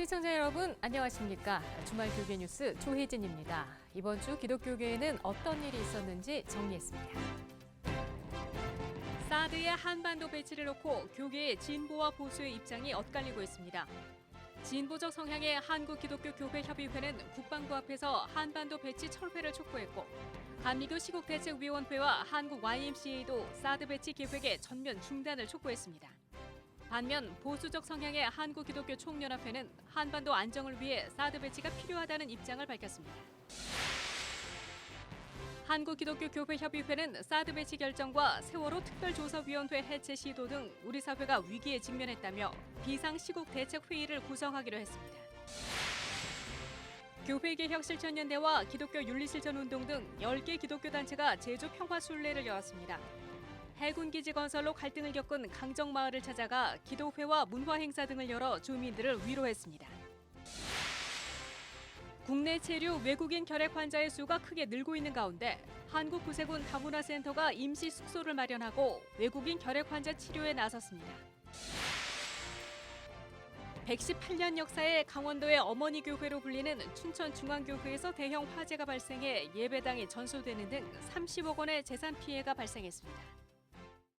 시청자 여러분 안녕하십니까? 주말 교계 뉴스 조혜진입니다. 이번 주 기독교계에는 어떤 일이 있었는지 정리했습니다. 사드의 한반도 배치를 놓고 교계의 진보와 보수의 입장이 엇갈리고 있습니다. 진보적 성향의 한국기독교교회협의회는 국방부 앞에서 한반도 배치 철회를 촉구했고 한미교 시국대책위원회와 한국 YMCA도 사드 배치 계획의 전면 중단을 촉구했습니다. 반면 보수적 성향의 한국 기독교 총연합회는 한반도 안정을 위해 사드 배치가 필요하다는 입장을 밝혔습니다. 한국 기독교 교회 협의회는 사드 배치 결정과 세월호 특별조사위원회 해체 시도 등 우리 사회가 위기에 직면했다며 비상 시국 대책 회의를 구성하기로 했습니다. 교회개혁 실천연대와 기독교 윤리실천운동 등 10개 기독교 단체가 제주 평화 순례를 열었습니다. 해군기지 건설로 갈등을 겪은 강정마을을 찾아가 기도회와 문화행사 등을 열어 주민들을 위로했습니다. 국내 체류 외국인 결핵 환자의 수가 크게 늘고 있는 가운데 한국구세군 다문화센터가 임시 숙소를 마련하고 외국인 결핵 환자 치료에 나섰습니다. 118년 역사의 강원도의 어머니 교회로 불리는 춘천 중앙교회에서 대형 화재가 발생해 예배당이 전소되는 등 30억 원의 재산 피해가 발생했습니다.